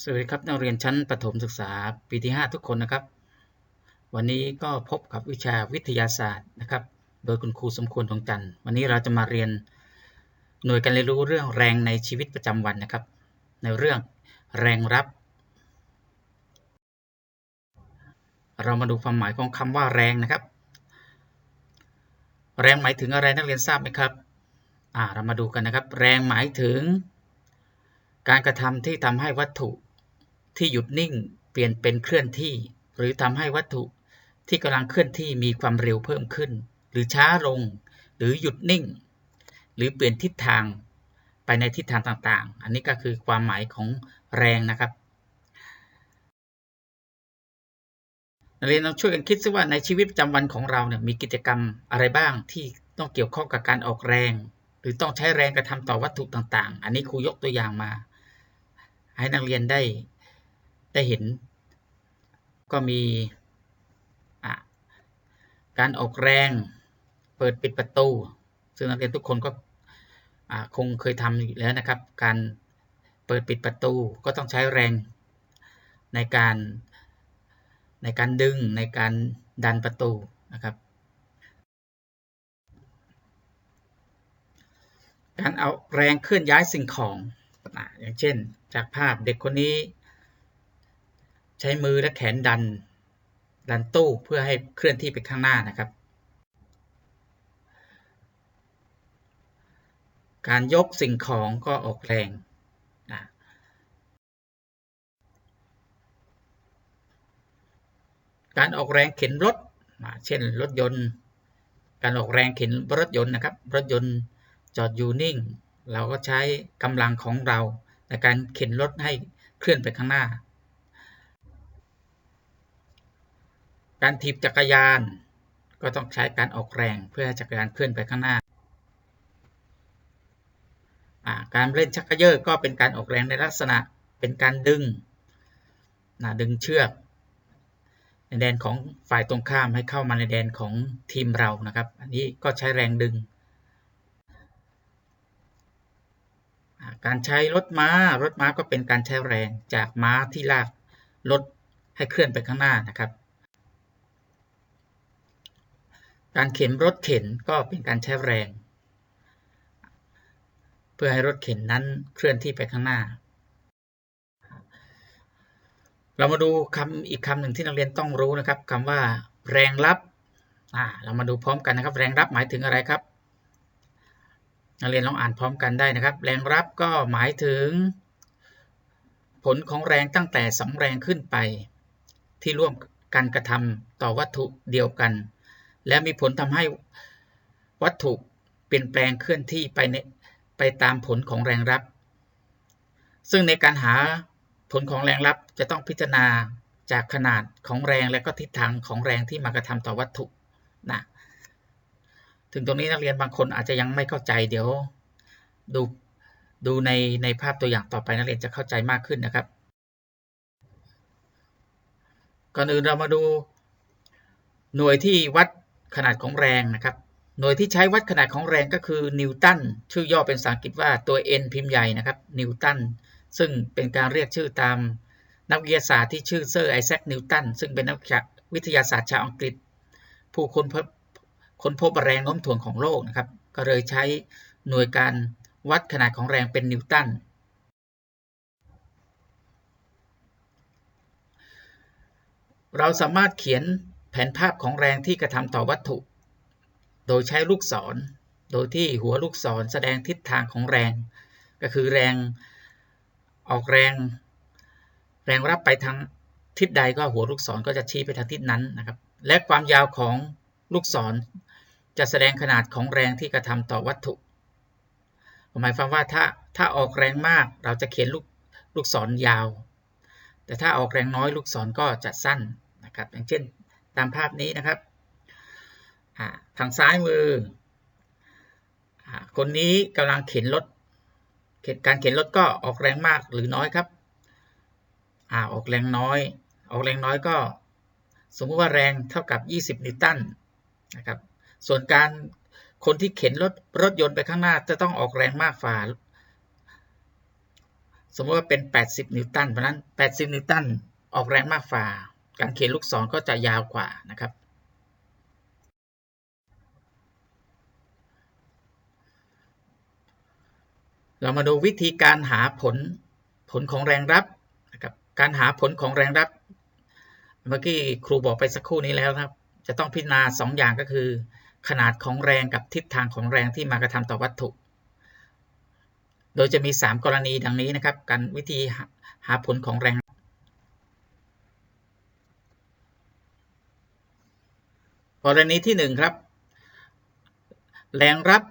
สวัสดีครับนักเรียนชั้นประถมศึกษาปีที่ 5 ทุกคนนะครับ วันนี้ก็พบกับวิชาวิทยาศาสตร์นะครับ โดยคุณครูสมควรทองจันทร์วันนี้เราจะมาเรียนหน่วยการเรียนรู้เรื่องแรงในชีวิตประจำวันนะครับ ในเรื่องแรงรับ เรามาดูความหมายของคำว่าแรงนะครับ แรงหมายถึงอะไรนักเรียนทราบไหมครับอ่าเรามาดูกันนะครับ แรงหมายถึงการกระทำที่ทำให้วัตถุ ที่หยุดนิ่งเปลี่ยนเป็นเคลื่อนที่ หรือทำให้วัตถุที่กำลังเคลื่อนที่มีความเร็วเพิ่มขึ้น หรือช้าลง หรือหยุดนิ่ง หรือเปลี่ยนทิศทางไปในทิศทางต่างๆ อันนี้ก็คือความหมายของแรงนะครับนักเรียนลองช่วยกันคิดซิว่าในชีวิตประจำวันของเราเนี่ยมีกิจกรรมอะไรบ้างที่ต้องเกี่ยวข้องกับการออกแรง หรือต้องใช้แรงกระทำต่อวัตถุต่างๆ อันนี้ครูยกตัวอย่างมา ให้นักเรียนได้ ได้เห็น ก็มีการออกแรงเปิดปิดประตู ซึ่งนักเรียนทุกคนก็คงเคยทำอยู่แล้วนะครับ การเปิดปิดประตูก็ต้องใช้แรงในการในการดึงในการดันประตูนะครับ การเอาแรงเคลื่อนย้ายสิ่งของออย่างเช่น จากภาพเด็กคนนี้ ใช้มือและแขนดัน ดันตู้เพื่อให้เคลื่อนที่ไปข้างหน้านะครับ การยกสิ่งของก็ออกแรงนะการออกแรงเข็นรถ เช่นรถยนต์ การออกแรงเข็นรถยนต์นะครับ รถยนต์จอดอยู่นิ่ง เราก็ใช้กำลังของเราในการเข็นรถให้เคลื่อนไปข้างหน้า การถีบจักรยาน ก็ต้องใช้การออกแรงเพื่อจักรยานเคลื่อนไปข้างหน้า การเล่นชักกระเยอะก็เป็นการออกแรงในลักษณะเป็นการดึงนะดึงเชือกในแดนของฝ่ายตรงข้ามให้เข้ามาในแดนของทีมเรานะครับ อันนี้ก็ใช้แรงดึง การใช้รถม้า รถม้าก็เป็นการใช้แรงจากม้าที่ลากรถให้เคลื่อนไปข้างหน้านะครับ การเข็นรถเข็นก็เป็นการใช้แรง เพื่อให้รถเข็นนั้นเคลื่อนที่ไปข้างหน้า เรามาดูคำอีกคำหนึ่งที่นักเรียนต้องรู้นะครับคำว่า แรงรับเรามาดูพร้อมกันนะครับ แรงรับหมายถึงอะไรครับ นักเรียนลองอ่านพร้อมกันได้นะครับ แรงรับก็หมายถึง ผลของแรงตั้งแต่สองแรงขึ้นไป ที่ร่วมกันกระทำต่อวัตถุเดียวกัน และมีผลทำให้วัตถุเปลี่ยนแปลงเคลื่อนที่ไปในไปตามผลของแรงรับ ซึ่งในการหาผลของแรงรับจะต้องพิจารณาจากขนาดของแรงและก็ทิศทางของแรงที่มากระทำต่อวัตถุนะถึงตรงนี้นักเรียนบางคนอาจจะยังไม่เข้าใจเดี๋ยว ดูดูในในภาพตัวอย่างต่อไปนักเรียนจะเข้าใจมากขึ้นนะครับ ก่อนอื่นเรามาดู หน่วยที่วัด ขนาดของแรงนะครับ หน่วยที่ใช้วัดขนาดของแรงก็คือนิวตันชื่อย่อเป็นภาษาอังกฤษว่าตัว N พิมพ์ใหญ่นะครับนิวตันซึ่งเป็นการเรียกชื่อตามนักวิทยาศาสตร์ที่ชื่อเซอร์ไอแซคนิวตันซึ่งเป็นนักวิทยาศาสตร์ชาวอังกฤษ ผู้ค้นพบค้นพบแรงโน้มถ่วงของโลกนะครับ ก็เลยใช้หน่วยการวัดขนาดของแรงเป็นนิวตันเราสามารถเขียน แผนภาพของแรงที่กระทำต่อวัตถุ โดยใช้ลูกศร โดยที่หัวลูกศรแสดงทิศทางของแรง ก็คือแรงออกแรง แรงรับไปทางทิศใดก็หัวลูกศรก็จะชี้ไปทางทิศนั้นนะครับ และความยาวของลูกศรจะแสดงขนาดของแรงที่กระทำต่อวัตถุหมายความว่าถ้าถ้าออกแรงมากเราจะเขียนลูกลูกศรยาว แต่ถ้าออกแรงน้อยลูกศรก็จะสั้นนะครับ อย่างเช่น ตามภาพนี้นะครับทางซ้ายมือคนนี้กำลังเข็นรถการเข็นรถก็ออกแรงมากหรือน้อยครับอออกแรงน้อย ออกแรงน้อยก็ สมมติว่าแรงเท่ากับ 20 นิวตันนะครับ ส่วนการคนที่เข็นรถรถยนต์ไปข้างหน้าจะต้องออกแรงมากฝ่าสมมติว่าเป็น 80 นิวตัน เพราะนั้น 80 นิวตัน ออกแรงมากฝ่า การเขียนลูกศรก็จะยาวกว่านะครับ เรามาดูวิธีการหาผลผลของแรงรับนะครับการหาผลของแรงรับ เมื่อกี้ครูบอกไปสักครู่นี้แล้วครับ จะต้องพิจารณา2อย่างก็คือ ขนาดของแรงกับทิศทางของแรงที่มากระทำต่อวัตถุ โดยจะมี 3 กรณีดังนี้นะครับ การวิธีหาผลของแรง กรณีที่1ครับแรงรับ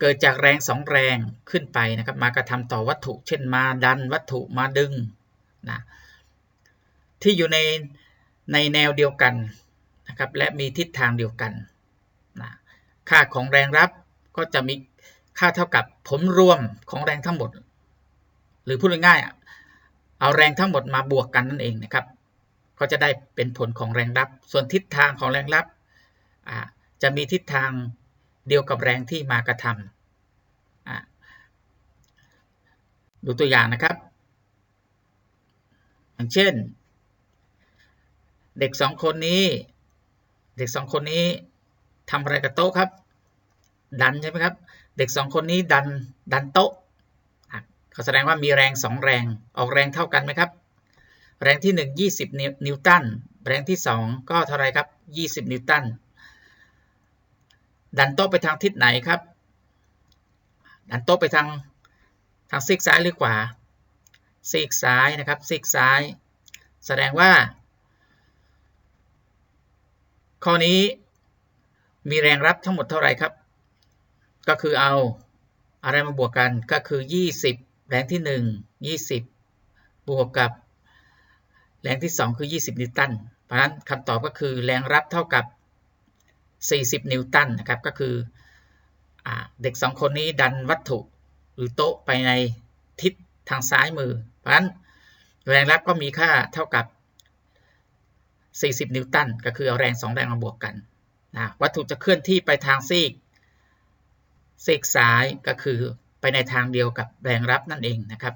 เกิดจากแรงสองแรงขึ้นไปนะครับ มากระทำต่อวัตถุ เช่นมาดันวัตถุมาดึงนะที่อยู่ในในแนวเดียวกันนะครับและมีทิศทางเดียวกันนะค่าของแรงรับก็จะมีค่าเท่ากับผลรวมของแรงทั้งหมด หรือพูดง่ายๆเอาแรงทั้งหมดมาบวกกันนั่นเองนะครับ ก็จะได้เป็นผลของแรงรับ ส่วนทิศทางของแรงรับจะมีทิศทางเดียวกับแรงที่มากระทำดูตัวอย่างนะครับ อย่างเช่น เด็กสองคนนี้ เด็กสองคนนี้ทำอะไรกับโต๊ะครับ ดันใช่ไหมครับ เด็กสองคนนี้ดันดันโต๊ะเขาแสดงว่ามีแรงสองแรงออกแรงเท่ากันไหมครับ แรงที่ 1 20 นิวตัน แรงที่ 2 ก็เท่าไรครับ 20 นิวตัน ดันโต๊ะไปทางทิศไหนครับ ดันโต๊ะไปทางทางซีกซ้ายหรือขวา ซีกซ้ายนะครับ ซีกซ้าย แสดงว่า ข้อนี้มีแรงรับทั้งหมดเท่าไหร่ครับ ก็คือเอาอะไรมาบวกกันก็คือ 20 แรงที่ 1 20 บวกกับ รงที่ 2 คือ 20 นิวตัน เพราะฉะนั้นคำตอบก็คือแรงรับเท่ากับ 40 นิวตันนะครับก็คืออเด็ก 2 คนนี้ดันวัตถุหรือโต๊ะไปในทิศทางซ้ายมือ เพราะฉะนั้นแรงรับก็มีค่าเท่ากับ 40 นิวตัน ก็คือเอาแรง 2 แรงมาบวกกันนะวัตถุจะเคลื่อนที่ไปทางซีกซีกซ้ายก็คือไปในทางเดียวกับแรงรับนั่นเองนะครับ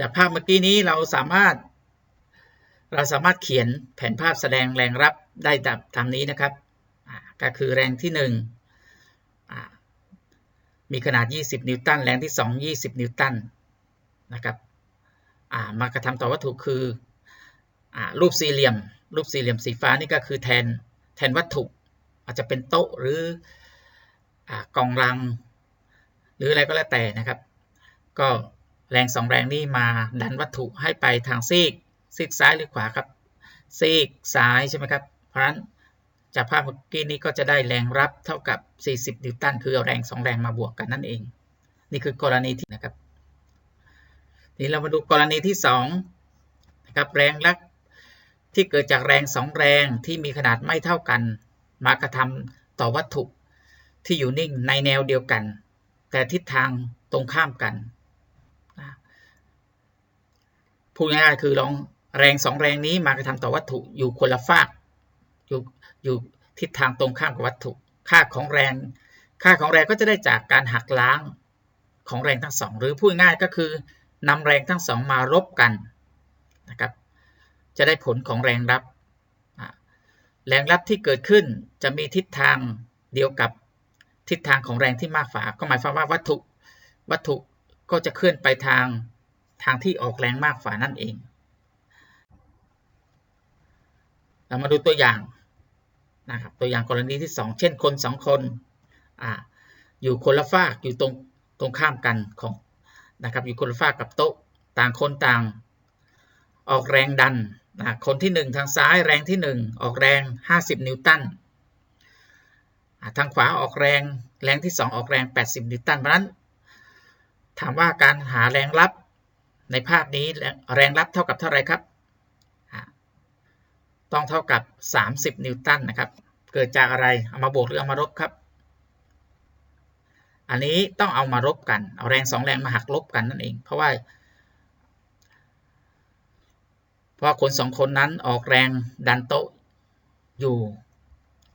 จากภาพเมื่อกี้นี้เราสามารถ เราสามารถเขียนแผนภาพแสดงแรงรับได้ตามนี้นะครับ ก็คือแรงที่ 1 มีขนาด 20 นิวตัน แรงที่ 2 20 นิวตันนะครับมากระทำต่อวัตถุคืออรูปสี่เหลี่ยม รูปสี่เหลี่ยมสีฟ้านี่ก็คือแทนแทนวัตถุอาจจะเป็นโต๊ะหรืออกองรัง หรืออะไรก็แล้วแต่นะครับ ก็ แรงสองแรงนี้มาดันวัตถุให้ไปทางซีกซีกซ้ายหรือขวาครับซีกซ้ายใช่ไหมครับ เพราะฉะนั้นจากภาพเมื่อกี้นี้ก็จะได้แรงรับเท่ากับ 40 นิวตันคือเอาแรง2แรงมาบวกกันนั่นเอง นี่คือกรณีที่นะครับนี่เรามาดูกรณีที่2นะครับแรงรับที่เกิดจากแรง2แรงที่มีขนาดไม่เท่ากัน มากระทำต่อวัตถุที่อยู่นิ่งในแนวเดียวกัน แต่ทิศทางตรงข้ามกัน พูดง่ายๆคือลองแรงสองแรงนี้มากระทำต่อวัตถุอยู่คนละฝากอยู่อยู่ทิศทางตรงข้ามกับวัตถุ ค่าของแรง ค่าของแรงก็จะได้จากการหักล้างของแรงทั้งสองหรือพูดง่ายก็คือนำแรงทั้งสองมารบกันนะครับจะได้ผลของแรงรับ แรงรับที่เกิดขึ้นจะมีทิศทางเดียวกับทิศทางของแรงที่มากฝาก็หมายความว่าวัตถุวัตถุก็จะเคลื่อนไปทาง ทางที่ออกแรงมากฝ่านั่นเอง เรามาดูตัวอย่างนะครับตัวอย่างกรณีที่ 2 เช่นคน2คนออยู่คนละฝากอยู่ตรงตรงข้ามกันของนะครับอยู่คนละฝากกับโต๊ะต่างคนต่าง ออกแรงดันนะคนที่ 1 ทางซ้ายแรงที่ 1 ออกแรง 50 นิวตันทางขวาออกแรงแรงที่ 2 ออกแรง 80 นิวตันเพราะนั้น ถามว่าการหาแรงรับ ในภาพนี้แรงรับเท่ากับเท่าไรครับ ต้องเท่ากับ 30 นิวตันนะครับ เกิดจากอะไร เอามาบวกหรือเอามารบครับ อันนี้ต้องเอามารบกัน เอาแรงสองแรงมาหักลบกันนั่นเอง เพราะว่า เพราะคนสองคนนั้นออกแรงดันโต๊ะอยู่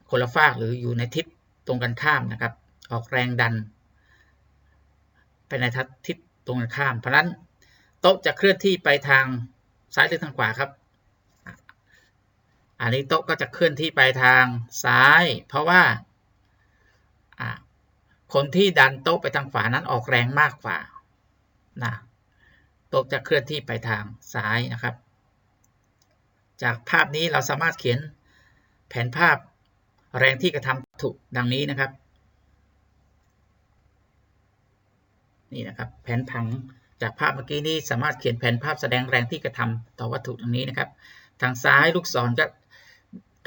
คนละฝากหรืออยู่ในทิศตรงกันข้ามนะครับ ออกแรงดัน ไปในทิศตรงกันข้าม เพราะนั้น ต๊ะจะเคลื่อนที่ไปทางซ้ายหรือทางขวาครับ อันนี้โต๊ะก็จะเคลื่อนที่ไปทางซ้าย เพราะว่าคนที่ดันโต๊ะไปทางขวานั้นออกแรงมากกว่านะโต๊ะจะเคลื่อนที่ไปทางซ้ายนะครับ จากภาพนี้เราสามารถเขียนแผนภาพแรงที่กระทำถูกดังนี้นะครับ นี่นะครับ แผนผัง จากภาพเมื่อกี้นี้สามารถเขียนแผนภาพแสดงแรงที่กระทำต่อวัตถุดังนี้นะครับ ทางซ้ายลูกศรจะ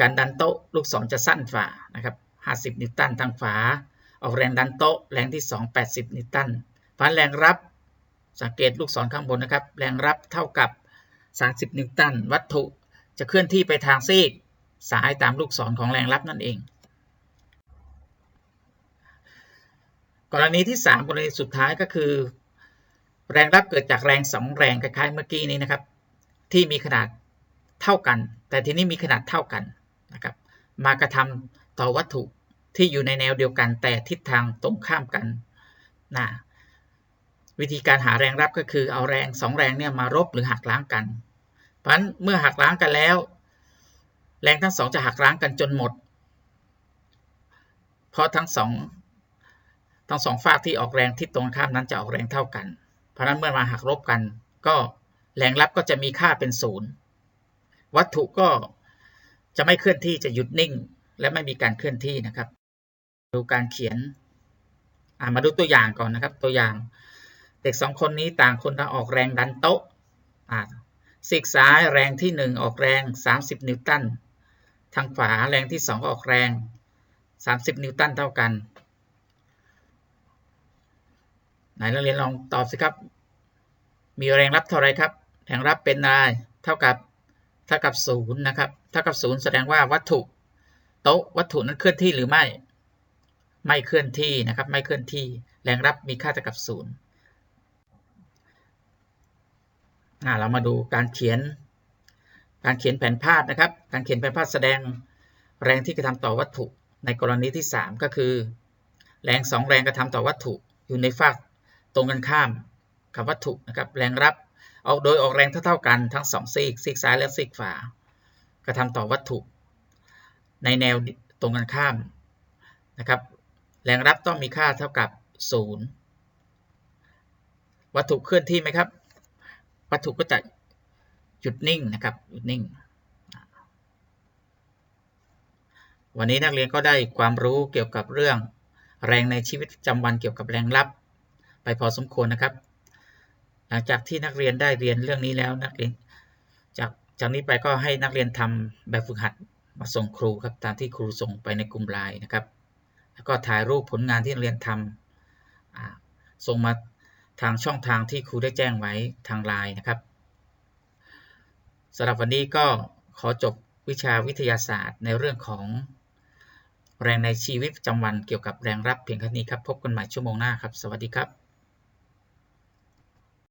การดันโต๊ะลูกศรจะสั้นฝ่านะครับ 50 นิวตันทางขวาออกแรงดันโต๊ะแรงที่ 2 80 นิวตันพันแรงรับสังเกตลูกศรข้างบนนะครับ แรงรับเท่ากับ 30 นิวตัน วัตถุจะเคลื่อนที่ไปทางซีกสายตามลูกศรของแรงรับนั่นเอง กรณีที่ 3 กรณีสุดท้ายก็คือ แรงรับเกิดจากแรง2แรงคล้ายๆเมื่อกี้นี้นะครับ ที่มีขนาดเท่ากัน แต่ทีนี้มีขนาดเท่ากันนะครับ มากระทำต่อวัตถุที่อยู่ในแนวเดียวกัน แต่ทิศทางตรงข้ามกันนะวิธีการหาแรงรับก็คือเอาแรงสองแรงเนี่ยมารบหรือหักล้างกัน เพราะฉะนั้นเมื่อหักล้างกันแล้ว แรงทั้งสองจะหักล้างกันจนหมด เพราะทั้งสองทั้งสองฝากที่ออกแรงทิศตรงข้ามนั้นจะออกแรงเท่ากัน เพราะนั้นเมื่อมาหักลบกัน ก็แรงรับก็จะมีค่าเป็นศูนย์วัตถุก็จะไม่เคลื่อนที่จะหยุดนิ่ง และไม่มีการเคลื่อนที่นะครับ ดูการเขียนมาดูตัวอย่างก่อนนะครับ ตัวอย่าง เด็กสองคนนี้ต่างคนต่างออกแรงดันโต๊ะซีกซ้ายแรงที่ 1 ออกแรง 30 นิวตันทางขวาแรงที่ 2 ออกแรง 30 นิวตันเท่ากัน ไหนนักเรียนลองตอบสิครับ มีแรงรับเท่าไรครับ แรงรับเป็นอะไรเท่ากับเท่ากับ0นย์นะครับเท่ากับ0แสดงว่าวัตถุโต๊ะวัตถุนั้นเคลื่อนที่หรือไม่ ไม่เคลื่อนที่นะครับ ไม่เคลื่อนที่ แรงรับมีค่าเท่ากับ0เรามาดูการเขียน การเขียนแผนภาพนะครับ การเขียนแผนภาพแสดงแรงที่กระทำต่อวัตถุในกรณีที่ 3 ก็คือ แรง 2 แรงกระทำต่อวัตถุอยู่ในฝาก รงกันข้ามกับวัตถุนะครับแรงรับออกโดยออกแรงเท่าๆกันทั้ง2ซีกซีกซ้ายและซีกขวากระทำต่อวัตถุ ในแนวตรงกันข้ามนะครับแรงรับต้องมีค่าเท่ากับ 0 วัตถุเคลื่อนที่ไหมครับ วัตถุก็จะหยุดนิ่งนะครับหยุดนิ่ง วันนี้นักเรียนก็ได้ความรู้เกี่ยวกับเรื่องแรงในชีวิตประจำวันเกี่ยวกับแรงรับ พอสมควรนะครับ หลังจากที่นักเรียนได้เรียนเรื่องนี้แล้วนักเรียนจากจากนี้ไปก็ให้นักเรียนทำแบบฝึกหัดมาส่งครูครับตามที่ครูส่งไปในกลุ่มไลน์นะครับ แล้วก็ถ่ายรูปผลงานที่นักเรียนทำส่งมาทางช่องทางที่ครูได้แจ้งไว้ทางไลน์นะครับสำหรับวันนี้ก็ขอจบวิชาวิทยาศาสตร์ในเรื่องของแรงในชีวิตประจำวันเกี่ยวกับแรงรับเพียงแค่นี้ครับ พบกันใหม่ชั่วโมงหน้าครับ สวัสดีครับ